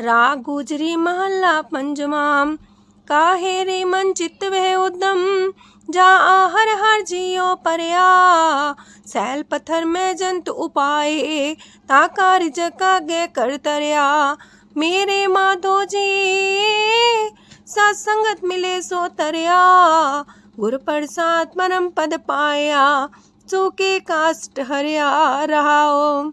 राग गुजरी महला पंजमाम काहे रे मन चित्त वह उदम जा आहर हर जियो परया। सैल पत्थर में जंत उपाय ताकार जका गे कर तरया। मेरे माधो जी, सत्संगत मिले सो तरया। गुर प्रसाद परम पद पाया, चूके काष्ट हरिया रहा ओम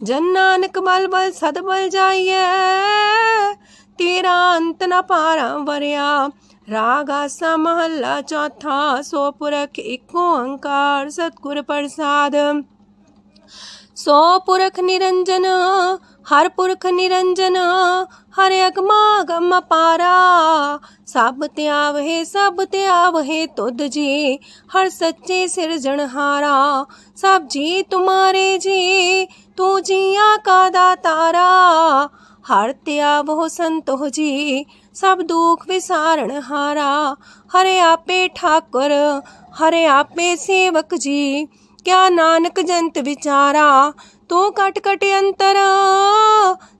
ਜਨ ਨਾਨਕ ਬਲ ਬਲ ਸਦ ਬਲ ਜਾਈਐ। ਤੇਰਾ ਅੰਤ ਨ ਪਾਰਾਂ ਵਰਿਆ। ਰਾਗ ਆਸਾ ਮਹੱਲਾ ਚੌਥਾ, ਸੋ ਪੁਰਖ ਏਕ ਓੰਕਾਰ ਸਤਿਗੁਰ ਪ੍ਰਸਾਦ। ਸੋ ਪੁਰਖ ਨਿਰੰਜਨ, ਹਰ ਪੁਰਖ ਨਿਰੰਜਨ, ਹਰ ਅਗਮਾ ਗਮ ਪਾਰਾ ਸਭ ਤਿਆਵਹਿ ਸਭ ਤਿਆਵਹਿ ਤੁਧ ਜੀ, ਹਰ ਸੱਚੇ ਸਿਰਜਣਹਾਰਾ। ਸਭ ਜੀ ਤੁਮਾਰੇ ਜੀ तू जिया का तारा हर त्या हो संतो जी सब दुख विसारण हारा। हरे आपे ठाकुर, हरे आपे सेवक जी, क्या नानक जंत विचारा, तू कट कट अंतर,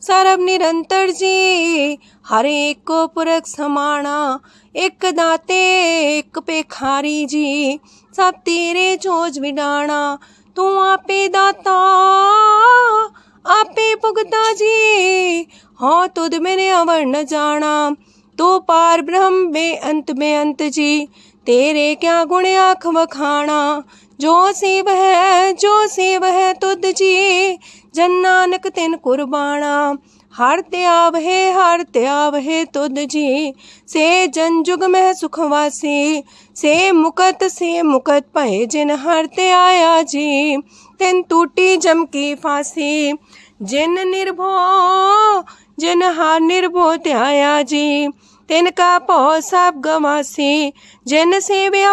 सर्व निरंतर जी। हरे एक पुरख समाणा एक दाते, एक पे जी, सब तेरे चोज विडाणा तू आपे दाता, आपे भुगता जी। हाँ तुद मेरे अवर न जाना। तू पार ब्रह्म बेअंत बेअंत जी। तेरे क्या गुण आख वखाना? जो सेव है, जो सेव है तुद जी। जन नानक तिन कुर्बाना। हर त्या आवहे त्याव आवहे तुद जी। से जनजुग मह सुखवासी से मुकत से मुकत पहे जिन हर ते आया जी। तिन टूटी जमकी फांसी, जिन निर्भो, जिन हार निर्भो त्याया जी। तिन का पौ सब गवासी, जिन सेव्या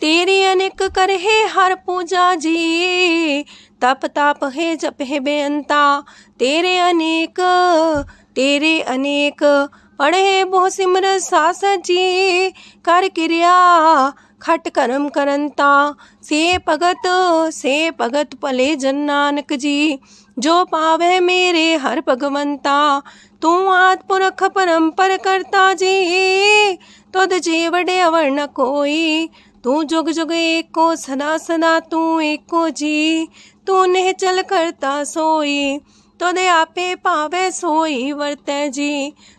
तेरी अनेक कर हे हर पूजा जी। तप ताप है, जप है बेअंता। तेरे अनेक तेरे अनेक। पढ़े बहु सिमर सास जी। कर क्रिया, खट करम करंता। से भगत से भगत पले जन नानक जी। जो पावे मेरे हर भगवंता। तू आत्मरख परम पर करता जी। तुद तो जीवड़े अवर न कोई तू जुग जुग एको सदा सदा तू एको जी। तू नेह चल करता सोई तो आपे पावे सोई वर्तै जी।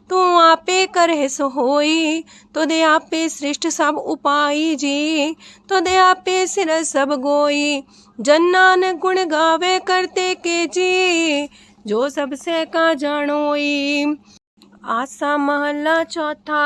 तू आपे करे सोई तो आपे सृष्ट सब उपाई जी। तो आपे सिर सब गोई जन्नान गुण गावे करते के जी। जो सबसे का जानोई, आसा महला चौथा।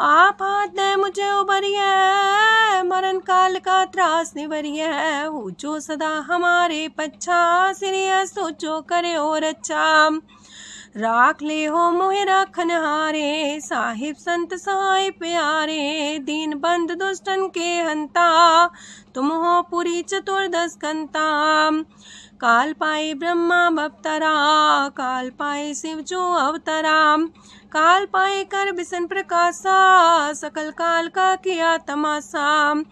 आप हाथ दे मुझे उबरिए मरण काल का त्रास निवरिए। जो सदा हमारे पच्छा, सिरिया सोचो करे और अच्छा। राख ले हो मोहे राखन हारे साहिब संत सहाय प्यारे, दीन बंद दुष्टन के हंता, तुम हो पुरी चतुर्दश कंता। काल पाए ब्रह्मा बवतरा काल पाए शिव जो अवतरा। काल पाए कर बिसन प्रकाशा, सकल काल का किया तमाशा।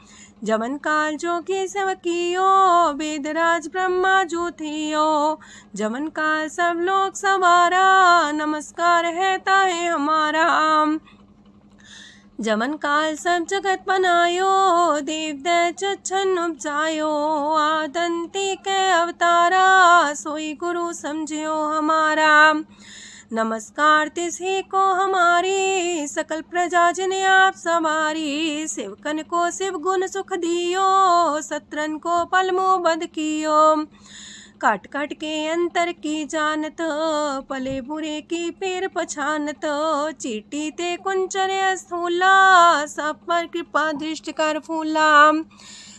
जमन काल जो की सेवकियो वेदराज ब्रह्मा जो थियो। जमन काल सब लोग सवारा, नमस्कार है ताहे हमारा। जमन काल सब जगत बनायो देव दन उपजायो। आदंती के अवतारा, सोई गुरु समझियो हमारा। नमस्कार, तिसे को हमारी, सकल प्रजा जिने आप सवारी, शिवकन को शिव गुण सुख दियो, सत्रन को पलमो बद कियो। काट काट के अंतर की जानत, पले बुरे की पेर पछानत, चीटी ते कुंचर स्थूला सब पर कृपा दृष्टि कर फूला।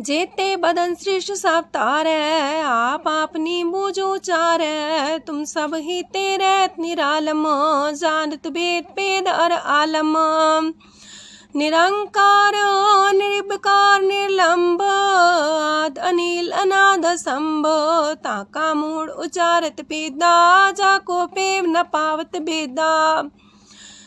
जेते बदन श्रेष्ठ सब तारे, आप अपनी बूझो चार, तुम सब ही तेरे निरालम, जानत वेद पेद अर आलम। निरंकार, निर्विकार, निर्लंब, आद अनिल, अनाद संभ ताका मूड उचारत पेदा जाको पेव न पावत बेदा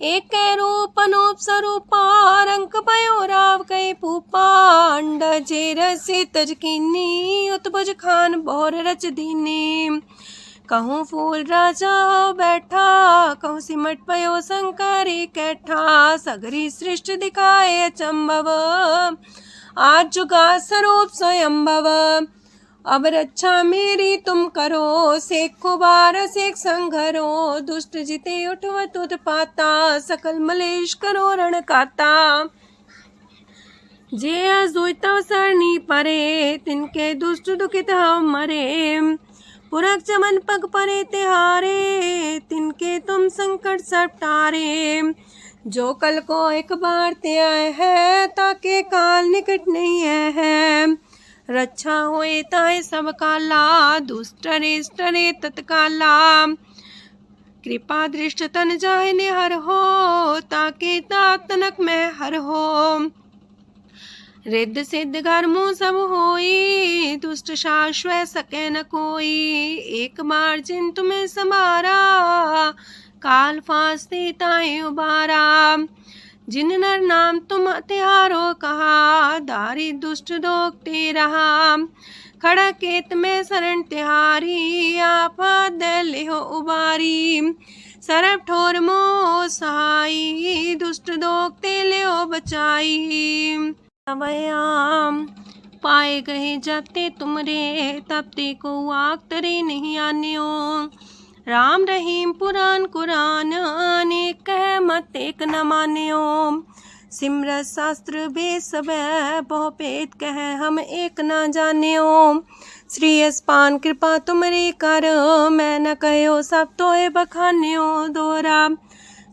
एक रूप अनूप स्वरूपा रंक पयो राव कई पूपा अंड जे रसी तजकीनी उत्बुज खान बोर रच दीनी कहूँ फूल राजा बैठा, कहूँ सिमट पयो शंकरी कैठा, सगरी सृष्टि दिखाए अचंभव आज जुगा स्वरूप स्वयंभव। अब रक्षा मेरी तुम करो, सेखो बार सेख संघरो, दुष्ट जिते उठवत उत्पाता सकल मलेश करो रण काता। जे अजुतव सरणी परे, तिनके दुष्ट दुखित हव मरे। पुरख चमन पग परे तिहारे तिनके तुम संकट सब जो कल को एक बार ते आए है, ताके काल निकट नहीं है। रक्षा सब काला दुष्ट रेष्ट रे तत्काला। कृपा दृष्ट तन जाए ने हर हो, ताके तनक में हर हो। रिद्ध सिद्ध गर्मो सब होई, दुष्ट शाश्वत सके न कोई। एक बार जिन तुम्हें समारा काल फांसते ताए उबारा। जिन नर नाम तुम त्यारो कहा दारी दुष्ट दोगते रहा। खड़ा केत में शरण तिहारी आप हो उबारी। सरब ठोर मो सहाई दुष्ट दोगते ले बचाई। अवयाम पाए गए जाते तुमरे, तब ते को आग तरे नहीं आने राम रहीम पुराण कुरान, अनेक कह मत एक न मान्यो। सिमरत शास्त्र बे सब बहुपेद कह हम एक न जान्यो। श्री अस्पान कृपा तुमरे कर, मैं न कहो सब तो बखान्यो। दोरा,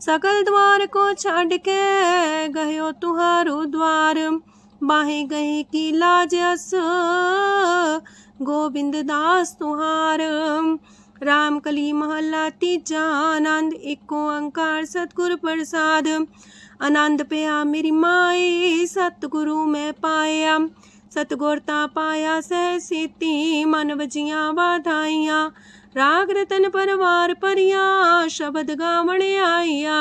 सकल द्वार को छाड़ के गयो तुहारो द्वार। बाहे गए की लाज अस, गोविंद दास तुहार। राम कली महला तीजा आनंद इको अंकार सतगुरु प्रसाद आनंद पया मेरी माए सतगुरु मैं पाया सतगुरता पाया सह सीती मन वजिया वाधाइया राग रतन परवार परिया शब्द गावण आइया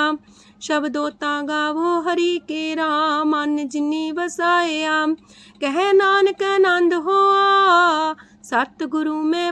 शब्दोता गावो हरि के राम मन जिन्नी वसाया कह नानक आनंद होआ सतगुरु मैं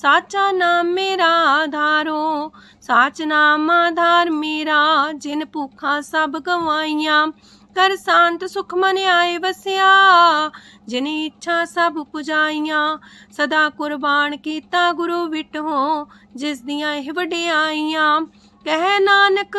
ਸਾਚਾ ਨਾਮ ਮੇਰਾ ਆਧਾਰੋ ਸਾਚ ਨਾਮ ਆਧਾਰ ਮੇਰਾ ਜਿਨ ਭੁੱਖਾਂ ਸਭ ਗਵਾਈਆਂ ਕਰ ਸ਼ਾਂਤ ਸੁਖ ਮਨ ਆਏ ਵਸਿਆ ਜਿਨੀ ਇੱਛਾ ਸਭ ਪੁਜਾਈਆਂ ਸਦਾ ਕੁਰਬਾਨ ਕੀਤਾ ਗੁਰੂ ਵਿਟੋ ਜਿਸ ਦੀਆਂ ਇਹ ਵਡਿਆਈਆਂ ਕਹਿ ਨਾਨਕ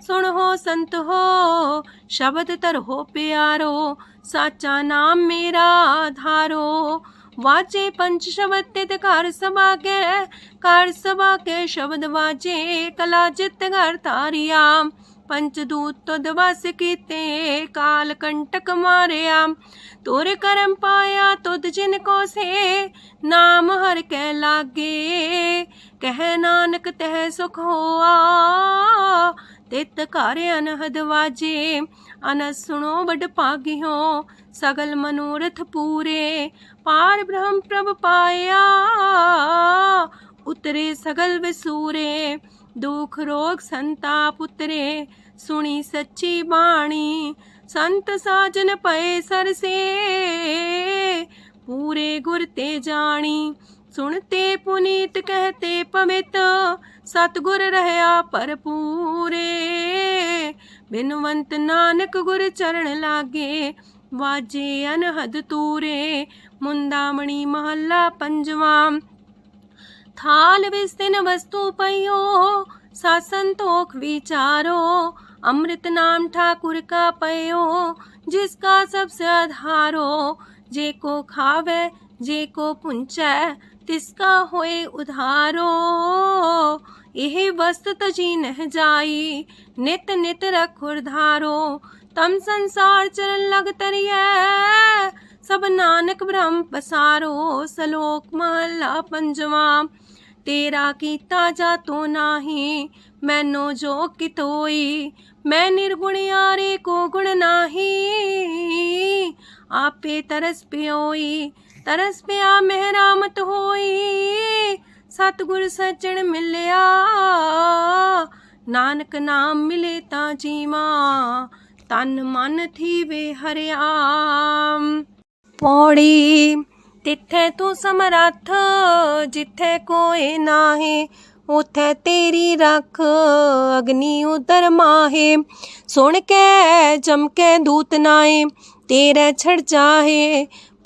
ਸੁਣੋ ਸੰਤ ਹੋ ਸ਼ਬਦ ਧਰੋ ਪਿਆਰੋ ਸਾਚਾ ਨਾਮ ਮੇਰਾ ਆਧਾਰੋ वाचे पंचशवत्यकार समाके, कार समाके शब्द वाचे कलाचित घर तारियाम। पंचदूत तो दवास कीते, काल कंटक मारियाम। तोर करम पाया तुद तो जिनको से नाम हर के लागे। कह नानक तह सुख होआ, तित कार्य अनहद वाजे। अनस सुनो बड पागियो, सगल मनोरथ पूरे। पार ब्रह्म प्रभ पाया। उतरे सगल विसूरे, दुख रोग संताप उतरे। सुनी सच्ची बाणी, संत साजन पए सर से पूरे गुरते जानी सुनते पुनीत कहते पवित। सतगुर रहया पर पूरे बिनवंत नानक गुर चरण लागे, वाजे अनहद तूरे। मुंदामणि महला पंजवाम थाल विस्तिन वस्तु पयो, सासंतोख विचारो, अमृत नाम ठाकुर का पयो, जिसका सबसे आधारो, जे को खावे, जे को पुंच तिसका होए उधारो। यह वस्त ती तो नह जाई, नित नित रखुर धारो तम संसार चरण लग तरिया। ਸਭ ਨਾਨਕ ਬ੍ਰਹਮ ਪਸਾਰੋ, ਸਲੋਕ ਮਹਲਾ ਪੰਜਵਾਂ। ਤੇਰਾ ਕੀਤਾ ਜਾ ਜਾਤੋ ਨਾਹੀ, ਮੈਨੋ ਜੋ ਕਿਤੋਈ। ਮੈਂ ਨਿਰਗੁਣ ਯਾਰੇ ਕੋ ਗੁਣ ਨਾਹੀ। ਆਪੇ ਤਰਸ ਪਿਓਈ, ਤਰਸ ਪਿਆ ਮਹਿਰਾਮਤ ਹੋਈ। ਸਤਗੁਰ ਸੱਚਣ ਮਿਲਿਆ, ਨਾਨਕ ਨਾਮ ਮਿਲੇ ਤਾਂ ਜੀਵਾ। ਤਨ ਮਨ ਥੀਵੇ ਹਰਿਆ। ਪੌੜੀ ਤਿੱਥੇ ਤੂੰ ਸਮਰੱਥ, ਜਿੱਥੇ ਕੋਈ ਨਾਹੀ, ਉਥੇ ਤੇਰੀ ਰੱਖ, ਅਗਨੀ ਉਦਰ ਮਾਹੇ। ਸੁਣ ਕੇ ਜਮਕੇ ਦੂਤ ਨਾਏ ਤੇਰੇ ਛੜ ਜਾਹੇ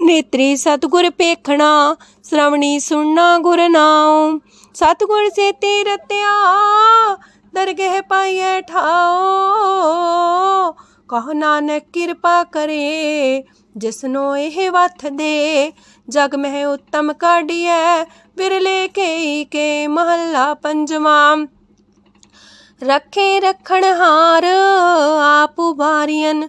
ਨੇਤਰੀ ਸਤਗੁਰ ਪੇਖਣਾ ਸ਼ਰਵਣੀ ਸੁਣਨਾ ਗੁਰ ਨਾਉ। ਸਤਗੁਰ ਸੇ ਤੇ ਰਤਿਆ ਦਰਗਹਿ ਪਾਈਐ ਠਾਓ ਕਹ ਨਾਨਕ ਕਿਰਪਾ ਕਰੇ, ਜਿਸਨੋ ਇਹ ਵਥ ਦੇ। ਜਗ ਮਹਿ ਉਤਮ ਕਾਢੀਐ, ਵਿਰਲੇ ਕੇ ਕੇ ਮਹੱਲਾ ਪੰਜਵਾਂ। ਰੱਖੇ ਰਖਣ ਹਾਰ, ਆਪ ਉਬਾਰੀਅਨ